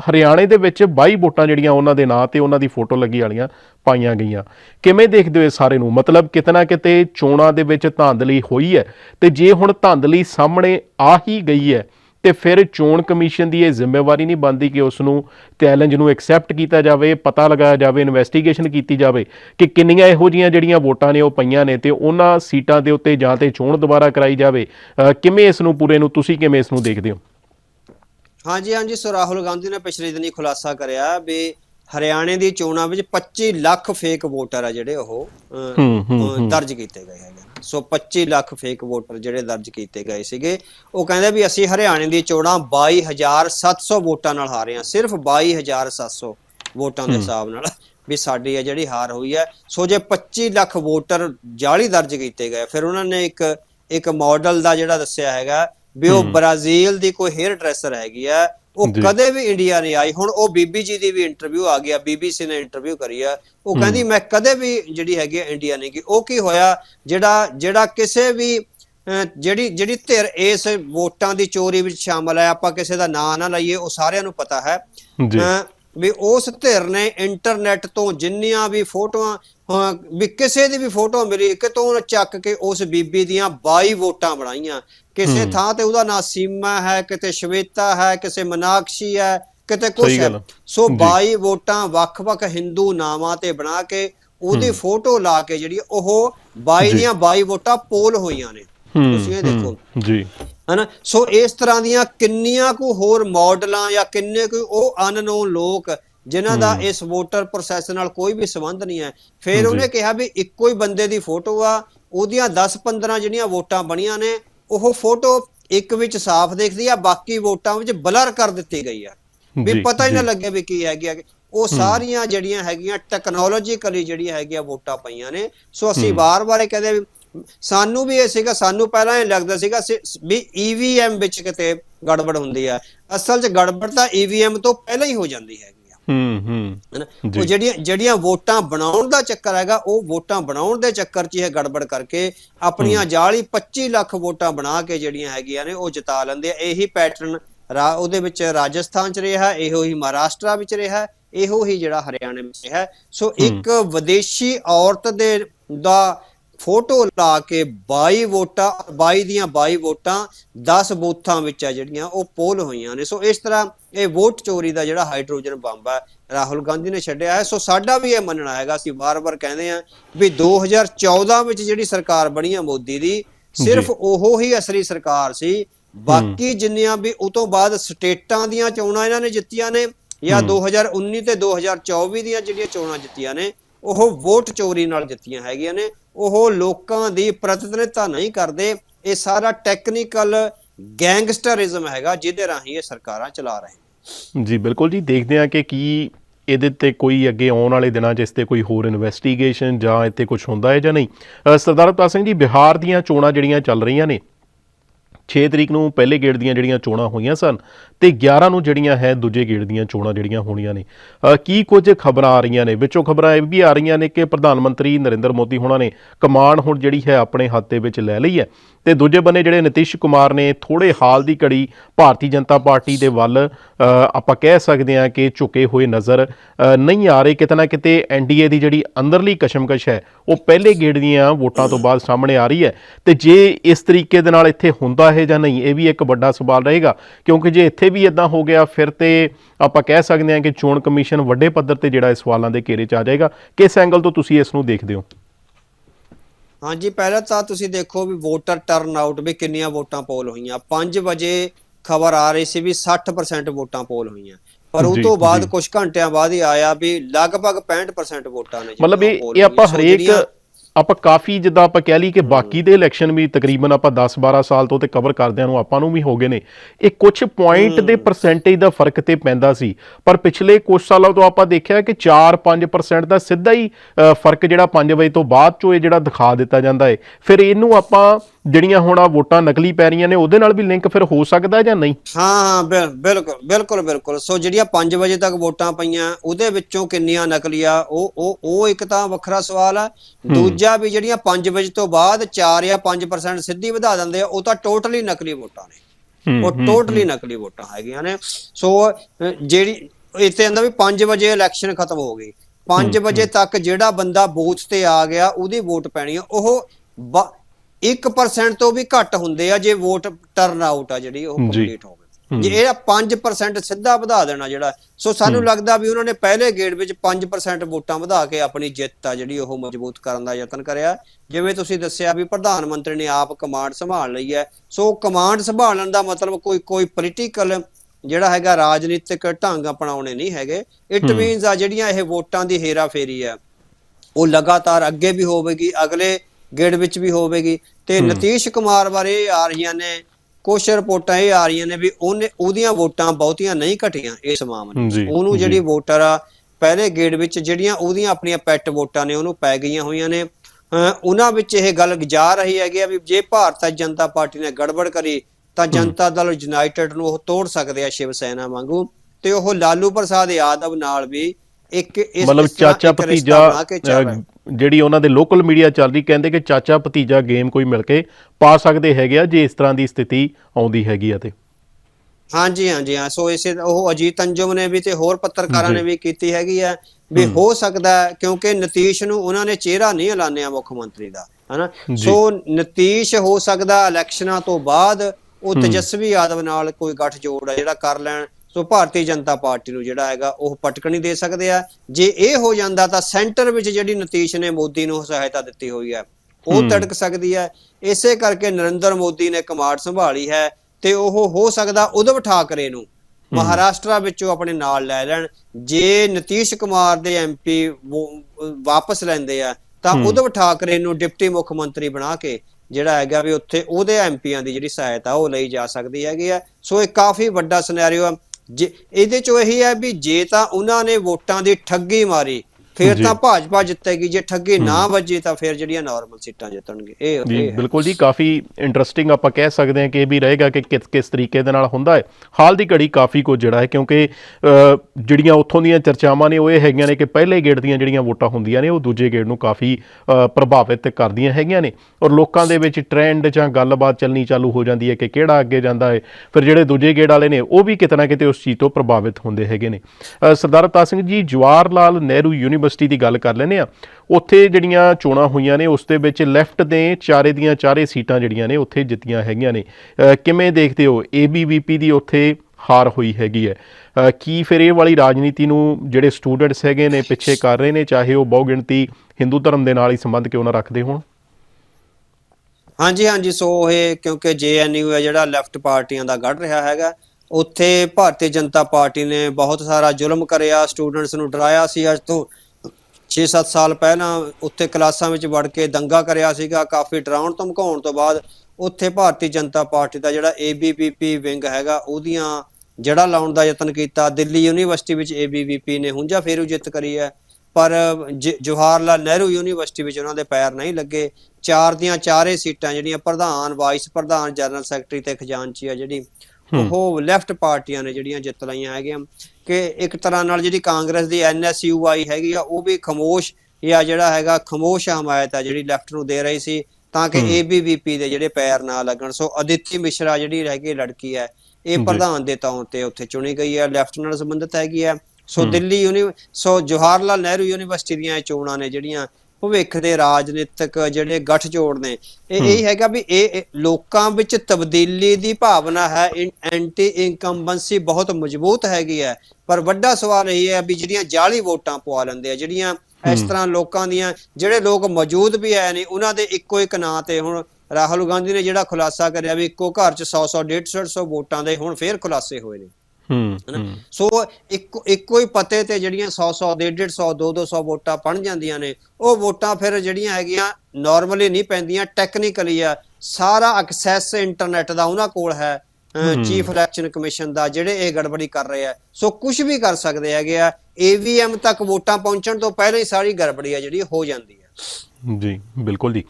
ਹਰਿਆਣੇ ਦੇ ਵਿੱਚ 22 ਵੋਟਾਂ ਜਿਹੜੀਆਂ ਉਹਨਾਂ ਦੇ ਨਾਂ ਤੇ ਉਹਨਾਂ ਦੀ ਫੋਟੋ ਲੱਗੀ ਵਾਲੀਆਂ ਪਾਈਆਂ ਗਈਆਂ। ਕਿਵੇਂ ਦੇਖਦੇ ਹੋ ਇਹ ਸਾਰੇ ਨੂੰ? ਮਤਲਬ ਕਿਤਨਾ ਕਿਤੇ ਚੋਣਾਂ ਦੇ ਵਿੱਚ ਧਾਂਦਲੀ ਹੋਈ ਹੈ ਤੇ ਜੇ ਹੁਣ ਧਾਂਦਲੀ ਸਾਹਮਣੇ ਆ ਹੀ ਗਈ ਹੈ ਤੇ ਫਿਰ ਚੋਣ ਕਮਿਸ਼ਨ ਦੀ ਇਹ ਜ਼ਿੰਮੇਵਾਰੀ ਨਹੀਂ ਬਣਦੀ ਕਿ ਉਸ ਨੂੰ ਚੈਲੰਜ ਨੂੰ ਐਕਸੈਪਟ ਕੀਤਾ ਜਾਵੇ, ਪਤਾ ਲਗਾਇਆ ਜਾਵੇ ਇਨਵੈਸਟੀਗੇਸ਼ਨ ਕੀਤੀ ਜਾਵੇ ਕਿ ਕਿੰਨੀਆਂ ਇਹੋ ਜੀਆਂ ਜਿਹੜੀਆਂ ਵੋਟਾਂ ਨੇ ਉਹ ਪਈਆਂ ਨੇ ਤੇ ਉਹਨਾਂ ਸੀਟਾਂ ਦੇ ਉੱਤੇ ਜਾਂ ਤੇ ਚੋਣ ਦੁਬਾਰਾ ਕਰਾਈ ਜਾਵੇ। ਕਿਵੇਂ ਇਸ ਨੂੰ ਪੂਰੇ ਨੂੰ, ਤੁਸੀਂ ਕਿਵੇਂ ਇਸ ਨੂੰ ਦੇਖਦੇ ਹੋ? ਹਾਂਜੀ ਹਾਂਜੀ ਸੋ ਰਾਹੁਲ ਗਾਂਧੀ ਨੇ ਪਿਛਲੇ ਦਿਨੀ ਖੁਲਾਸਾ ਕਰਿਆ ਵੀ ਹਰਿਆਣੇ ਦੀ ਚੋਣਾਂ ਵਿੱਚ 25 ਲੱਖ ਫੇਕ ਵੋਟਰ ਆ ਜਿਹੜੇ ਉਹ ਦਰਜ ਕੀਤੇ ਗਏ ਹੈਗੇ। ਸੋ 25 ਲੱਖ ਫੇਕ ਵੋਟਰ ਜਿਹੜੇ ਦਰਜ ਕੀਤੇ ਗਏ ਸੀਗੇ ਉਹ ਕਹਿੰਦੇ ਵੀ ਅਸੀਂ ਹਰਿਆਣੇ ਦੀ ਚੋਣਾਂ 22700 ਵੋਟਾਂ ਨਾਲ ਹਾਰੇ ਹਾਂ ਸਿਰਫ 22700 ਵੋਟਾਂ ਦੇ ਹਿਸਾਬ ਨਾਲ ਵੀ ਸਾਡੀ ਹੈ ਜਿਹੜੀ ਹਾਰ ਹੋਈ ਹੈ। ਸੋ ਜੇ 25 ਲੱਖ ਵੋਟਰ ਜਾਲੀ ਦਰਜ ਕੀਤੇ ਗਏ ਫਿਰ ਉਹਨਾਂ ਨੇ ਇੱਕ ਇੱਕ ਮਾਡਲ ਦਾ ਜਿਹੜਾ ਦੱਸਿਆ ਹੈਗਾ ਵੀ ਉਹ ਬ੍ਰਾਜ਼ੀਲ ਦੀ ਕੋਈ ਹੇਅਰ ਡਰੈਸਰ ਹੈਗੀ ਆ ਉਹ। ਕਦੇ ਵੀ ਇੰਡੀਆ ਨਹੀਂ ਆਈ। ਹੁਣ ਉਹ ਬੀਬੀ ਜੀ ਦੀ ਵੀ ਇੰਟਰਵਿਊ ਆ ਗਿਆ ਬੀਬੀਸੀ ਨੇ ਇੰਟਰਵਿਊ ਕਰੀ ਆ। ਉਹ ਕਹਿੰਦੀ ਮੈਂ ਕਦੇ ਵੀ ਜਿਹੜੀ ਹੈਗੀ ਆ ਇੰਡੀਆ ਨਹੀਂ ਗਈ। ਉਹ ਕੀ ਹੋਇਆ ਜਿਹੜਾ ਜਿਹੜਾ ਕਿਸੇ ਵੀ ਜਿਹੜੀ ਜਿਹੜੀ ਧਿਰ ਇਸ ਵੋਟਾਂ ਦੀ ਚੋਰੀ ਵਿੱਚ ਸ਼ਾਮਲ ਹੈ ਆਪਾਂ ਕਿਸੇ ਦਾ ਨਾਂ ਨਾ ਲਈਏ ਉਹ ਸਾਰਿਆਂ ਨੂੰ ਪਤਾ ਹੈ। ਵੀ ਉਸ ਧਿਰ ਨੇ ਇੰਟਰਨੈਟ ਤੋਂ ਜਿੰਨੀਆਂ ਵੀ ਫੋਟੋਆਂ ਵੀ ਕਿਸੇ ਦੀ ਵੀ ਫੋਟੋ ਮਿਲੀ ਕਿਤੋਂ ਚੱਕ ਕੇ ਉਸ ਬੀਬੀ ਦੀਆਂ 22 ਵੋਟਾਂ ਬਣਾਈਆਂ। ਕਿਸੇ ਥਾਂ ਤੇ ਉਹਦਾ ਨਾਂ ਸੀਮਾ ਹੈ ਕਿਤੇ ਸ਼ਵੇਤਾ ਹੈ ਕਿਸੇ ਮਨਾਕਸ਼ੀ ਹੈ ਕਿਤੇ ਸਹੀ ਹੈ। ਸੋ ਜੀ। 22 ਵੋਟਾਂ ਵੱਖ-ਵੱਖ ਹਿੰਦੂ ਨਾਵਾਂ ਤੇ ਬਣਾ ਕੇ ਉਹਦੀ ਫੋਟੋ ਲਾ ਕੇ ਜਿਹੜੀ ਉਹ 22 ਜੀ। ਦੀਆਂ 22 ਵੋਟਾਂ ਪੋਲ ਹੋਈਆਂ ਨੇ। ਤੁਸੀਂ ਇਹ ਦੇਖੋ। ਜੀ। ਹਨਾ? ਸੋ ਇਸ ਤਰ੍ਹਾਂ ਦੀਆਂ ਕਿੰਨੀਆਂ ਕੁ ਹੋਰ ਮਾਡਲਾਂ ਜਾਂ ਕਿੰਨੇ ਕੁ ਉਹ ਅਨਨੋਨ ਲੋਕ ਜਿਨ੍ਹਾਂ ਦਾ ਇਸ ਵੋਟਰ ਪ੍ਰੋਸੈਸ ਨਾਲ ਕੋਈ ਵੀ ਸੰਬੰਧ ਨਹੀਂ ਹੈ ਫਿਰ ਉਹਨੇ ਕਿਹਾ ਵੀ ਇੱਕੋ ਹੀ ਬੰਦੇ ਦੀ ਫੋਟੋ ਆ ਉਹਦੀਆਂ 10-15 ਜਿਹੜੀਆਂ ਵੋਟਾਂ ਬਣੀਆਂ ਨੇ ਉਹ ਫੋਟੋ ਇੱਕ ਵਿੱਚ ਸਾਫ਼ ਦਿਖਦੀ ਆ ਬਾਕੀ ਵੋਟਾਂ ਵਿੱਚ ਬਲਰ ਕਰ ਦਿੱਤੀ ਗਈ ਆ। ਵੀ ਪਤਾ ਹੀ ਨਾ। ਲੱਗੇ ਵੀ ਕੀ ਹੈਗੀ ਆ। ਉਹ ਸਾਰੀਆਂ ਜਿਹੜੀਆਂ ਹੈਗੀਆਂ ਟੈਕਨੋਲੋਜੀਕਲੀ ਜਿਹੜੀਆਂ ਹੈਗੀਆਂ ਵੋਟਾਂ ਪਈਆਂ ਨੇ ਸੋ ਅਸੀਂ ਵਾਰ-ਵਾਰ ਇਹ ਕਹਿੰਦੇ ਵੀ ਸਾਨੂੰ ਵੀ ਇਹ ਸੀਗਾ ਸਾਨੂੰ ਪਹਿਲਾਂ ਇਹ ਲੱਗਦਾ ਸੀਗਾ ਵੀ ਈਵੀਐਮ ਵਿੱਚ ਕਿਤੇ ਗੜਬੜ ਹੁੰਦੀ ਆ। ਅਸਲ 'ਚ ਗੜਬੜ ਤਾਂ ਈਵੀਐਮ ਤੋਂ ਪਹਿਲਾਂ ਹੀ ਹੋ ਜਾਂਦੀ ਹੂੰ ਹੂੰ। ਜੀ। ਉਹ ਜਿਹੜੀਆਂ ਜਿਹੜੀਆਂ ਵੋਟਾਂ ਬਣਾਉਣ ਦਾ ਚੱਕਰ ਹੈਗਾ ਉਹ ਵੋਟਾਂ ਬਣਾਉਣ ਦੇ ਚੱਕਰ 'ਚ ਇਹ ਗੜਬੜ ਕਰਕੇ ਆਪਣੀਆਂ ਜਾਲੀ 25 ਲੱਖ ਵੋਟਾਂ ਬਣਾ ਕੇ ਜਿਹੜੀਆਂ ਹੈਗੀਆਂ ਨੇ ਉਹ ਜਿਤਾ ਲੈਂਦੇ ਆ। ਇਹੀ ਪੈਟਰਨ ਉਹਦੇ ਵਿੱਚ ਰਾਜਸਥਾਨ 'ਚ ਰਿਹਾ ਇਹੋ ਹੀ ਮਹਾਰਾਸ਼ਟਰ ਵਿੱਚ ਰਿਹਾ ਇਹੋ ਹੀ ਜਿਹੜਾ ਹਰਿਆਣਾ ਵਿੱਚ ਰਿਹਾ। ਸੋ ਇੱਕ ਵਿਦੇਸ਼ੀ ਔਰਤ ਦੇ ਦਾ ਫੋਟੋ ਲਾ ਕੇ 22 ਵੋਟਾਂ 22 ਦੀਆਂ 22 ਵੋਟਾਂ 10 ਬੂਥਾਂ ਵਿੱਚ ਆ ਜਿਹੜੀਆਂ ਉਹ ਪੋਲ ਹੋਈਆਂ ਨੇ। ਸੋ ਇਸ ਤਰ੍ਹਾਂ ਇਹ ਵੋਟ ਚੋਰੀ ਦਾ ਜਿਹੜਾ ਹਾਈਡਰੋਜਨ ਬੰਬ ਹੈ ਰਾਹੁਲ ਗਾਂਧੀ ਨੇ ਛੱਡਿਆ ਹੈ। ਸੋ ਸਾਡਾ ਵੀ ਇਹ ਮੰਨਣਾ ਹੈਗਾ ਅਸੀਂ ਵਾਰ-ਵਾਰ ਕਹਿੰਦੇ ਆ ਵੀ 2014 ਵਿੱਚ ਜਿਹੜੀ ਸਰਕਾਰ ਬਣੀ ਆ ਮੋਦੀ ਦੀ ਸਿਰਫ ਉਹ ਹੀ ਅਸਲੀ ਸਰਕਾਰ ਸੀ। ਬਾਕੀ ਜਿੰਨੀਆਂ ਵੀ ਉਹ ਤੋਂ ਬਾਅਦ ਸਟੇਟਾਂ ਦੀਆਂ ਚੋਣਾਂ ਇਹਨਾਂ ਨੇ ਜਿੱਤੀਆਂ ਨੇ ਜਾਂ 2019 ਤੇ 2024 ਦੀਆਂ ਜਿਹੜੀਆਂ ਚੋਣਾਂ ਜਿੱਤੀਆਂ ਨੇ ਉਹ ਵੋਟ ਚੋਰੀ ਨਾਲ ਜਿੱਤੀਆਂ ਹੈਗੀਆਂ ਨੇ। ਉਹ ਲੋਕਾਂ ਦੀ ਪ੍ਰਤੀਨਿਧਤਾ ਨਹੀਂ ਕਰਦੇ। ਇਹ ਸਾਰਾ ਟੈਕਨੀਕਲ ਗੈਂਗਸਟਰਿਜ਼ਮ ਹੈਗਾ ਜਿਹਦੇ ਰਾਹੀਂ ਇਹ ਸਰਕਾਰਾਂ ਚਲਾ ਰਹੇ ਜੀ, ਬਿਲਕੁਲ ਜੀ। ਦੇਖਦੇ ਹਾਂ ਕਿ ਕੀ ਇਹਦੇ ਤੇ ਕੋਈ ਅੱਗੇ ਆਉਣ ਵਾਲੇ ਦਿਨਾਂ 'ਚ ਇਸ ਤੇ ਕੋਈ ਹੋਰ ਇਨਵੈਸਟੀਗੇਸ਼ਨ ਜਾਂ ਇੱਥੇ ਕੁਝ ਹੁੰਦਾ ਹੈ ਜਾਂ ਨਹੀਂ। ਸਰਦਾਰ ਅਵਤਾਰ ਸਿੰਘ ਜੀ, ਬਿਹਾਰ ਦੀਆਂ ਚੋਣਾਂ ਜਿਹੜੀਆਂ ਚੱਲ ਰਹੀਆਂ ਨੇ 6 ਤਰੀਕ ਨੂੰ ਪਹਿਲੇ ਗੇੜ ਦੀਆਂ ਜਿਹੜੀਆਂ ਚੋਣਾਂ ਹੋਈਆਂ ਸਨ ਤੇ 11 ਨੂੰ ਜਿਹੜੀਆਂ ਹੈ ਦੂਜੇ ਗੇੜ ਦੀਆਂ ਚੋਣਾਂ ਜਿਹੜੀਆਂ ਹੋਣੀਆਂ ਨੇ। ਕੀ ਕੁਝ ਖਬਰਾਂ ਆ ਰਹੀਆਂ ਨੇ? ਵਿੱਚੋਂ ਖਬਰਾਂ ਇਹ ਵੀ ਆ ਰਹੀਆਂ ਨੇ ਕਿ ਪ੍ਰਧਾਨ ਮੰਤਰੀ ਨਰਿੰਦਰ ਮੋਦੀ ਹੋਣਾ ਨੇ ਕਮਾਂਡ ਹੁਣ ਜਿਹੜੀ ਹੈ ਆਪਣੇ ਹੱਥ ਦੇ ਵਿੱਚ ਲੈ ਲਈ ਹੈ ਤੇ ਦੂਜੇ ਬੰਨੇ ਜਿਹੜੇ ਨਤੀਸ਼ ਕੁਮਾਰ ਨੇ ਥੋੜੇ ਹਾਲ ਦੀ ਘੜੀ ਭਾਰਤੀ ਜਨਤਾ ਪਾਰਟੀ ਦੇ ਵੱਲ ਆਪਾਂ ਕਹਿ ਸਕਦੇ ਹਾਂ ਕਿ ਝੁਕੇ ਹੋਏ ਨਜ਼ਰ ਨਹੀਂ ਆ ਰਹੇ। ਕਿਤੇ ਨਾ ਕਿਤੇ ਐਨਡੀਏ ਦੀ ਜਿਹੜੀ ਅੰਦਰਲੀ ਕਸ਼ਮਕਸ਼ ਹੈ, ਉਹ ਪਹਿਲੇ ਗੇੜ ਦੀਆਂ ਵੋਟਾਂ ਤੋਂ ਬਾਅਦ ਸਾਹਮਣੇ ਆ ਰਹੀ ਹੈ ਤੇ ਜੇ ਇਸ ਤਰੀਕੇ ਦੇ ਨਾਲ ਇੱਥੇ ਹੁੰਦਾ ਹੈ ਜਾਂ ਨਹੀਂ ਇਹ ਵੀ ਇੱਕ ਵੱਡਾ ਸਵਾਲ ਰਹੇਗਾ। ਕਿਉਂਕਿ ਜੇ ਇੱਥੇ ਵੀ ਇਦਾਂ ਹੋ ਗਿਆ ਫਿਰ ਤੇ ਆਪਾਂ ਕਹਿ ਸਕਦੇ ਹਾਂ ਕਿ ਚੋਣ ਕਮਿਸ਼ਨ ਵੱਡੇ ਪੱਧਰ ਤੇ ਜਿਹੜਾ ਇਸ ਸਵਾਲਾਂ ਦੇ ਘੇਰੇ 'ਚ ਆ ਜਾਏਗਾ। ਕਿਸ ਐਂਗਲ ਤੋਂ ਤੁਸੀਂ ਇਸ ਨੂੰ ਦੇਖਦੇ ਹੋ? ਹਾਂਜੀ ਪਹਿਲਾਂ ਤਾਂ ਤੁਸੀਂ ਦੇਖੋ ਵੀ ਵੋਟਰ ਟਰਨ ਆਊਟ ਵੀ ਕਿੰਨੀਆਂ ਵੋਟਾਂ ਪੋਲ ਹੋਈਆਂ। 5 ਵਜੇ ਖਬਰ ਆ ਰਹੀ ਸੀ ਵੀ 60% ਵੋਟਾਂ ਪੋਲ ਹੋਈਆਂ। ਪਰ ਉਹ ਤੋਂ ਬਾਅਦ। ਕੁਝ ਘੰਟਿਆਂ ਬਾਅਦ ਹੀ ਆਇਆ ਵੀ ਲਗਭਗ 65% ਵੋਟਾਂ ਨੇ ਮਤਲਬ ਇਹ ਆਪਾਂ ਹਰੇਕ ਆਪਾਂ ਕਾਫੀ ਜਿੱਦਾਂ ਆਪਾਂ ਕਹਿ ਲਈ ਕਿ ਬਾਕੀ ਦੇ ਇਲੈਕਸ਼ਨ ਵੀ ਤਕਰੀਬਨ ਆਪਾਂ 10 12 ਸਾਲ ਤੋਂ ਤੇ ਕਵਰ ਕਰਦਿਆਂ ਨੂੰ ਆਪਾਂ ਨੂੰ ਵੀ ਹੋ ਗਏ ਨੇ। ਇਹ ਕੁਝ ਪੁਆਇੰਟ ਦੇ ਪਰਸੈਂਟੇਜ ਦਾ ਫ਼ਰਕ ਤੇ ਪੈਂਦਾ ਸੀ। ਪਰ ਪਿਛਲੇ ਕੁਝ ਸਾਲਾਂ ਤੋਂ ਆਪਾਂ ਦੇਖਿਆ ਕਿ 4-5% ਦਾ ਸਿੱਧਾ ਹੀ ਫ਼ਰਕ ਜਿਹੜਾ 5 ਵਜੇ ਤੋਂ ਬਾਅਦ ਚੋਂ ਇਹ ਜਿਹੜਾ ਦਿਖਾ ਦਿੱਤਾ ਜਾਂਦਾ ਹੈ। ਫਿਰ ਇਹਨੂੰ ਆਪਾਂ ਜਿਹੜੀਆਂ ਹੁਣ ਆ ਵੋਟਾਂ ਨਕਲੀ ਪੈ ਰਹੀਆਂ ਨੇ ਉਹਦੇ ਨਾਲ ਵੀ ਲਿੰਕ ਫਿਰ ਹੋ ਸਕਦਾ ਜਾਂ ਨਹੀਂ? ਹਾਂ ਹਾਂ ਬਿਲ- ਬਿਲਕੁਲ ਬਿਲਕੁਲ ਬਿਲਕੁਲ। ਸੋ ਜਿਹੜੀਆਂ 5 ਵਜੇ ਤੱਕ ਵੋਟਾਂ ਪਈਆਂ ਉਹਦੇ ਵਿੱਚੋਂ ਕਿੰਨੀਆਂ ਨਕਲੀ ਆ ਉਹ ਉਹ ਉਹ ਇੱਕ ਤਾਂ ਵੱਖਰਾ ਸਵਾਲ ਆ। ਦੂਜਾ ਵੀ ਜਿਹੜੀਆਂ 5 ਵਜੇ ਤੋਂ ਬਾਅਦ 4 ਜਾਂ 5% ਸਿੱਧੀ ਵਧਾ ਦਿੰਦੇ ਆ ਉਹ ਤਾਂ ਟੋਟਲੀ ਨਕਲੀ ਵੋਟਾਂ ਨੇ। ਹੂੰ, ਉਹ ਟੋਟਲੀ ਨਕਲੀ ਵੋਟਾਂ ਹੈਗੀਆਂ ਨੇ। ਸੋ ਅ, ਜਿਹੜੀ ਇੱਥੇ ਆਂਦਾ ਵੀ 5 ਵਜੇ ਇਲੈਕਸ਼ਨ ਖਤਮ ਹੋ ਗਈ। 5 ਵਜੇ ਤੱਕ ਜਿਹੜਾ ਬੰਦਾ ਬੂਥ ਤੇ ਆ ਗਿਆ ਉਹਦੀ ਵੋਟ ਪੈਣੀ ਆ। ਉਹ ਬ- 1% ਤੋਂ ਵੀ ਘੱਟ ਹੁੰਦੇ ਆ ਜੇ ਵੋਟ ਟਰਨ ਆਊਟ ਆ ਜਿਹੜੀ ਉਹ। ਕੰਪਲੀਟ ਹੋਵੇ। ਜੇ ਇਹ 5% ਸਿੱਧਾ ਵਧਾ ਦੇਣਾ ਜਿਹੜਾ ਸੋ ਸਾਨੂੰ ਲੱਗਦਾ ਵੀ ਉਹਨਾਂ ਨੇ ਪਹਿਲੇ ਗੇੜ ਵਿੱਚ 5% ਵੋਟਾਂ ਵਧਾ ਕੇ ਆਪਣੀ ਜਿੱਤ ਆ ਜਿਹੜੀ ਉਹ ਮਜ਼ਬੂਤ ਕਰਨ ਦਾ ਯਤਨ ਕਰਿਆ। ਜਿਵੇਂ ਤੁਸੀਂ ਦੱਸਿਆ ਵੀ ਪ੍ਰਧਾਨ ਮੰਤਰੀ ਨੇ ਆਪ ਕਮਾਂਡ ਸੰਭਾਲ ਲਈ ਹੈ। ਸੋ ਕਮਾਂਡ ਸੰਭਾਲਣ ਦਾ ਮਤਲਬ ਕੋਈ ਕੋਈ ਪੋਲੀਟੀਕਲ ਜਿਹੜਾ ਹੈਗਾ ਰਾਜਨੀਤਿਕ ਢੰਗ ਅਪਣਾਉਣੇ ਨਹੀਂ ਹੈਗੇ। ਇਟ ਮੀਨਸ ਆ ਜਿਹੜੀਆਂ ਇਹ ਵੋਟਾਂ ਦੀ ਹੇਰਾ ਫੇਰੀ ਆ ਉਹ ਲਗਾਤਾਰ ਅੱਗੇ ਵੀ ਹੋਵੇਗੀ। ਅਗਲੇ ਗੇੜ ਵਿੱਚ ਵੀ ਹੋਵੇਗੀ। ਤੇ ਨਤੀਸ਼ ਕੁਮਾਰ ਬਾਰੇ ਆ ਰਹੀਆਂ ਨੇ ਕੁਝ ਰਿਪੋਰਟਾਂ ਇਹ ਆ ਰਹੀਆਂ ਨੇ ਵੀ ਉਹਨੇ ਉਹਦੀਆਂ ਵੋਟਾਂ ਬਹੁਤੀਆਂ ਨਹੀਂ ਘਟੀਆਂ ਇਸ ਮਾਮਲੇ ਉਹਨੂੰ ਜਿਹੜੀ ਵੋਟਰ ਆ ਪਹਿਲੇ ਗੇੜ ਵਿੱਚ ਜਿਹੜੀਆਂ ਉਹਦੀਆਂ ਆਪਣੀਆਂ ਪੈਟ ਵੋਟਾਂ ਨੇ ਉਹਨੂੰ ਪੈ ਗਈਆਂ ਹੋਈਆਂ ਨੇ। ਉਹਨਾਂ ਵਿੱਚ ਇਹ ਗੱਲ ਜਾ ਰਹੀ ਹੈਗੀ ਆ ਵੀ ਜੇ ਭਾਰਤੀ ਜਨਤਾ ਪਾਰਟੀ ਨੇ ਗੜਬੜ ਕਰੀ ਤਾਂ ਜਨਤਾ ਦਲ ਯੂਨਾਈਟਿਡ ਨੂੰ ਉਹ ਤੋੜ ਸਕਦੇ ਆ ਸ਼ਿਵ ਸੈਨਾ ਵਾਂਗੂ। ਤੇ ਉਹ ਲਾਲੂ ਪ੍ਰਸਾਦ ਯਾਦਵ ਨਾਲ ਵੀ ਇੱਕ ਇਸ ਮਤਲਬ ਚਾਚਾ ਭਤੀਜਾ ਜਿਹੜੀ ਉਹਨਾਂ ਦੇ ਲੋਕਲ ਮੀਡੀਆ ਚੱਲ ਰਹੀ ਕਹਿੰਦੇ ਕਿ ਚਾਚਾ ਭਤੀਜਾ ਗੇਮ ਕੋਈ ਮਿਲ ਕੇ ਪਾ ਸਕਦੇ ਹੈਗੇ ਆ ਜੇ ਇਸ ਤਰ੍ਹਾਂ ਦੀ ਸਥਿਤੀ ਆਉਂਦੀ ਹੈਗੀ ਆ ਤੇ ਹਾਂਜੀ ਹਾਂਜੀ ਹਾਂ ਸੋ ਇਸੇ ਉਹ ਅਜੀਤ ਅੰਜੁਮ ਨੇ ਵੀ ਤੇ ਹੋਰ ਪੱਤਰਕਾਰਾਂ। ਨੇ ਵੀ ਕੀਤੀ ਹੈਗੀ ਹੈ ਵੀ ਹੋ ਸਕਦਾ ਕਿਉਂਕਿ ਨਤੀਸ਼ ਨੂੰ ਉਹਨਾਂ ਨੇ ਚਿਹਰਾ ਨਹੀਂ ਐਲਾਨਿਆ ਮੁੱਖ ਮੰਤਰੀ ਦਾ ਹਨਾ। ਸੋ ਨਤੀਸ਼ ਹੋ ਸਕਦਾ ਇਲੈਕਸ਼ਨਾਂ ਤੋਂ ਬਾਅਦ ਉਹ ਤੇਜਸਵੀ ਯਾਦਵ ਨਾਲ ਕੋਈ ਗੱਠਜੋੜ ਹੈ ਜਿਹੜਾ ਕਰ ਲੈਣ ਸੋ ਭਾਰਤੀ ਜਨਤਾ ਪਾਰਟੀ ਨੂੰ ਜਿਹੜਾ ਹੈਗਾ ਉਹ ਪਟਕਣੀ ਦੇ ਸਕਦੇ ਆ। ਜੇ ਇਹ ਹੋ ਜਾਂਦਾ ਤਾਂ ਸੈਂਟਰ ਵਿੱਚ ਜਿਹੜੀ ਨਤੀਸ਼ ਨੇ ਮੋਦੀ ਨੂੰ ਸਹਾਇਤਾ ਦਿੱਤੀ ਹੋਈ ਹੈ ਉਹ ਤੜਕ ਸਕਦੀ ਹੈ। ਇਸੇ ਕਰਕੇ ਨਰਿੰਦਰ ਮੋਦੀ ਨੇ ਕਮਾਂਡ ਸੰਭਾਲੀ ਹੈ ਤੇ ਉਹ ਹੋ ਸਕਦਾ ਉਧਵ ਠਾਕਰੇ ਨੂੰ ਮਹਾਰਾਸ਼ਟਰ ਵਿੱਚੋਂ ਆਪਣੇ ਨਾਲ ਲੈ ਲੈਣ। ਜੇ ਨਤੀਸ਼ ਕੁਮਾਰ ਦੇ ਐਮਪੀ ਵਾਪਸ ਲੈਂਦੇ ਆ ਤਾਂ ਉਧਵ ਠਾਕਰੇ ਨੂੰ ਡਿਪਟੀ ਮੁੱਖ ਮੰਤਰੀ ਬਣਾ ਕੇ ਜਿਹੜਾ ਹੈਗਾ ਵੀ ਉੱਥੇ ਉਹਦੇ ਐਮਪੀਆਂ ਦੀ ਜਿਹੜੀ ਸਹਾਇਤਾ ਉਹ ਲਈ ਜਾ ਸਕਦੀ ਹੈਗੀ ਆ। ਸੋ ਇਹ ਕਾਫੀ ਵੱਡਾ ਸਿਨੈਰੀਓ ਆ। ਜੇ ਇਹਦੇ ਚੋਂ ਇਹੀ ਹੈ ਵੀ ਜੇ ਤਾਂ ਉਹਨਾਂ ਨੇ ਵੋਟਾਂ ਦੀ ਠੱਗੀ ਮਾਰੀ ਫਿਰ। ਤਾਂ ਭਾਜਪਾ ਜਿੱਤੇਗੀ ਜੇ ਠੱਗੀ ਨਾ ਵੱਜੀ ਤਾਂ ਫਿਰ ਜਿਹੜੀਆਂ ਨਾਰਮਲ ਸੀਟਾਂ ਜਿੱਤਣਗੇ। ਇਹ ਜੀ। ਬਿਲਕੁਲ ਜੀ ਕਾਫੀ ਇੰਟਰਸਟਿੰਗ ਆਪਾਂ ਕਹਿ ਸਕਦੇ ਹਾਂ ਕਿ ਇਹ ਵੀ ਰਹੇਗਾ ਕਿ ਕਿਸ ਕਿਸ ਤਰੀਕੇ ਦੇ ਨਾਲ ਹੁੰਦਾ ਹੈ। ਹਾਲ ਦੀ ਘੜੀ ਕਾਫੀ ਕੁਝ ਜਿਹੜਾ ਹੈ ਕਿਉਂਕਿ ਜਿਹੜੀਆਂ ਉੱਥੋਂ ਦੀਆਂ ਚਰਚਾਵਾਂ ਨੇ ਉਹ ਇਹ ਹੈਗੀਆਂ ਨੇ ਕਿ ਪਹਿਲੇ ਗੇੜ ਦੀਆਂ ਜਿਹੜੀਆਂ ਵੋਟਾਂ ਹੁੰਦੀਆਂ ਨੇ ਉਹ ਦੂਜੇ ਗੇੜ ਨੂੰ ਕਾਫੀ ਪ੍ਰਭਾਵਿਤ ਕਰਦੀਆਂ ਹੈਗੀਆਂ ਨੇ। ਔਰ ਲੋਕਾਂ ਦੇ ਵਿੱਚ ਟ੍ਰੈਂਡ ਜਾਂ ਗੱਲਬਾਤ ਚੱਲਣੀ ਚਾਲੂ ਹੋ ਜਾਂਦੀ ਹੈ ਕਿ ਕਿਹੜਾ ਅੱਗੇ ਜਾਂਦਾ ਹੈ। ਫਿਰ ਜਿਹੜੇ ਦੂਜੇ ਗੇੜ ਵਾਲੇ ਨੇ ਉਹ ਵੀ ਕਿਤੇ ਨਾ ਕਿਤੇ ਉਸ ਚੀਜ਼ ਤੋਂ ਪ੍ਰਭਾਵਿਤ ਹੁੰਦੇ ਹੈਗੇ ਨੇ। ਸਰਦਾਰ ਅਵਤਾਰ ਸਿੰਘ ਜੀ ਜਵਾਹਰ ਲਾਲ ਨਹਿਰੂ ਯੂਨੀਵਰਸਿਟੀ ਯੂਨੀਵਰਸਿਟੀ ਦੀ ਗੱਲ ਕਰ ਲੈਨੇ ਆ ਉੱਥੇ ਜਿਹੜੀਆਂ ਚੋਣਾਂ ਹੋਈਆਂ ਨੇ, ਉਸ ਦੇ ਵਿੱਚ ਲੈਫਟ ਦੇ ਚਾਰੇ ਦੀਆਂ ਚਾਰੇ ਸੀਟਾਂ ਜਿਹੜੀਆਂ ਨੇ, ਉੱਥੇ ਜਿੱਤੀਆਂ ਹੈਗੀਆਂ ਨੇ। ਕਿਵੇਂ ਦੇਖਦੇ ਹੋ? ਏਬੀਵੀਪੀ ਦੀ ਉੱਥੇ ਹਾਰ ਹੋਈ ਹੈਗੀ ਹੈ। ਕੀ ਫਿਰ ਇਹ ਵਾਲੀ ਰਾਜਨੀਤੀ ਨੂੰ ਜਿਹੜੇ ਸਟੂਡੈਂਟਸ ਹੈਗੇ ਨੇ, ਪਿੱਛੇ ਕਰ ਰਹੇ ਨੇ, ਚਾਹੇ ਉਹ ਬਹੁ ਹਿੰਦੂ ਧਰਮ ਦੇ ਨਾਲ ਹੀ ਸੰਬੰਧ ਕਿਉਂ ਨਾ ਰੱਖਦੇ ਹੋਣ? ਹਾਂਜੀ ਹਾਂਜੀ। ਸੋ ਇਹ ਕਿਉਂਕਿ ਜੇਐਨਯੂ ਹੈ ਜਿਹੜਾ ਲੈਫਟ ਪਾਰਟੀਆਂ ਦਾ ਗੜ ਰਿਹਾ ਹੈਗਾ। ਉੱਥੇ ਭਾਰਤੀ ਜਨਤਾ ਪਾਰਟੀ ਨੇ ਬਹੁਤ ਸਾਰਾ ਜ਼ੁਲਮ ਕਰਿਆ ਸਟੂਡੈਂਟਸ ਨੂੰ ਡਰਾਇਆ ਸੀ ਅੱਜ ਤੋਂ। 6-7 ਸਾਲ ਪਹਿਲਾਂ ਉੱਥੇ ਕਲਾਸਾਂ ਵਿੱਚ ਵੜ ਕੇ ਦੰਗਾ ਕਰਿਆ ਸੀਗਾ ਕਾਫੀ ਡਰਾਉਣ ਧਮਕਾਉਣ ਤੋਂ ਬਾਅਦ ਉੱਥੇ ਭਾਰਤੀ ਜਨਤਾ ਪਾਰਟੀ ਦਾ ਜਿਹੜਾ ਏਬੀਵੀਪੀ ਵਿੰਗ ਹੈਗਾ ਉਹਦੀਆਂ ਜੜਾ ਲਾਉਣ ਦਾ ਯਤਨ ਕੀਤਾ। ਦਿੱਲੀ ਯੂਨੀਵਰਸਿਟੀ ਵਿੱਚ ਏਬੀਵੀਪੀ ਨੇ ਹੁੰਜਾ ਫੇਰੂ ਜਿੱਤ ਕਰੀ ਹੈ ਪਰ ਜਵਾਹਰ ਲਾਲ ਨਹਿਰੂ ਯੂਨੀਵਰਸਿਟੀ ਵਿੱਚ ਉਹਨਾਂ ਦੇ ਪੈਰ ਨਹੀਂ ਲੱਗੇ। ਚਾਰ ਦੀਆਂ ਚਾਰੇ ਸੀਟਾਂ ਜਿਹੜੀਆਂ ਪ੍ਰਧਾਨ ਵਾਈਸ ਪ੍ਰਧਾਨ ਜਨਰਲ ਸੈਕਟਰੀ ਤੇ ਖਜ਼ਾਨਚੀ ਆ ਜਿਹੜੀ ਉਹ ਲੈਫਟ ਪਾਰਟੀਆਂ ਨੇ ਜਿਹੜੀਆਂ ਜਿੱਤ ਲਈਆਂ ਹੈਗੀਆਂ। ਕਿ ਇੱਕ ਤਰ੍ਹਾਂ ਨਾਲ ਜਿਹੜੀ ਕਾਂਗਰਸ ਦੀ ਐਨਐਸਯੂਆਈ ਹੈਗੀ ਆ ਉਹ ਵੀ ਖਮੋਸ਼ ਜਾਂ ਜਿਹੜਾ ਹੈਗਾ ਖਮੋਸ਼ ਹਮਾਇਤ ਆ ਜਿਹੜੀ ਲੈਫਟ ਨੂੰ ਦੇ ਰਹੀ ਸੀ ਤਾਂ ਕਿ ਏਬੀਵੀਪੀ ਦੇ ਜਿਹੜੇ ਪੈਰ ਨਾ ਲੱਗਣ। ਸੋ ਅਦਿੱਤੀ ਮਿਸ਼ਰਾ ਜਿਹੜੀ ਰਹਿ ਗਈ ਲੜਕੀ ਹੈ ਇਹ ਪ੍ਰਧਾਨ ਦੇ ਤੌਰ ਤੇ ਉੱਥੇ ਚੁਣੀ ਗਈ ਹੈ ਲੈਫਟ ਨਾਲ ਸੰਬੰਧਿਤ ਹੈਗੀ ਹੈ। So Delhi uni so Jawahar Lal Nehru university ਦੀਆਂ ਇਹ ਚੋਣਾਂ ਨੇ ਜਿਹੜੀਆਂ ਭਵਿੱਖ ਦੇ ਰਾਜਨੀਤਿਕ ਜਿਹੜੇ ਗੱਠਜੋੜ ਨੇ ਇਹ ਇਹ ਹੈਗਾ ਵੀ ਇਹ ਇਹ ਲੋਕਾਂ ਵਿੱਚ ਤਬਦੀਲੀ ਦੀ ਭਾਵਨਾ ਹੈ ਐਂਟੀ ਇਨਕੰਬੈਂਸੀ ਬਹੁਤ ਮਜ਼ਬੂਤ ਹੈਗੀ ਹੈ। ਪਰ ਵੱਡਾ ਸਵਾਲ ਇਹ ਹੈ ਵੀ ਜਿਹੜੀਆਂ ਜਾਲੀ ਵੋਟਾਂ ਪਵਾ ਲੈਂਦੇ ਆ ਜਿਹੜੀਆਂ ਇਸ ਤਰ੍ਹਾਂ ਲੋਕਾਂ ਦੀਆਂ ਜਿਹੜੇ ਲੋਕ ਮੌਜੂਦ ਵੀ ਆਏ ਨੇ ਉਹਨਾਂ ਦੇ ਇੱਕੋ ਇੱਕ ਨਾਂ ਤੇ ਹੁਣ ਰਾਹੁਲ ਗਾਂਧੀ ਨੇ ਜਿਹੜਾ ਖੁਲਾਸਾ ਕਰਿਆ ਵੀ ਇੱਕੋ ਘਰ 'ਚ 100 100 150 150 ਵੋਟਾਂ ਦੇ ਹੁਣ ਫੇਰ ਖੁਲਾਸੇ ਹੋਏ ਨੇ। ਹੂੰ ਸੋ ਇੱਕੋ ਇੱਕੋ ਹੀ ਪਤੇ ਤੇ ਜਿਹੜੀਆਂ 100 100 150 200 200 ਵੋਟਾਂ ਪਣ ਜਾਂਦੀਆਂ ਨੇ ਉਹ ਵੋਟਾਂ ਫਿਰ ਜਿਹੜੀਆਂ ਹੈਗੀਆਂ ਨਾਰਮਲੀ ਨਹੀਂ ਪੈਂਦੀਆਂ ਟੈਕਨੀਕਲੀ ਆ ਸਾਰਾ ਐਕਸੈਸ ਇੰਟਰਨੈਟ ਦਾ ਉਹਨਾਂ ਕੋਲ ਹੈ ਚੀਫ ਇਲੈਕਸ਼ਨ ਕਮਿਸ਼ਨ ਦਾ ਜਿਹੜੇ ਇਹ ਗੜਬੜੀ ਕਰ ਰਹੇ ਆ ਸੋ ਕੁਝ ਵੀ ਕਰ ਸਕਦੇ ਹੈਗੇ ਆ ਏਵੀਐਮ ਤੱਕ ਵੋਟਾਂ ਪਹੁੰਚਣ ਤੋਂ ਪਹਿਲਾਂ ਹੀ ਸਾਰੀ ਗੜਬੜੀ ਆ ਜਿਹੜੀ ਹੋ ਜਾਂਦੀ ਹੈ ਜੀ ਬਿਲਕੁਲ ਜੀ।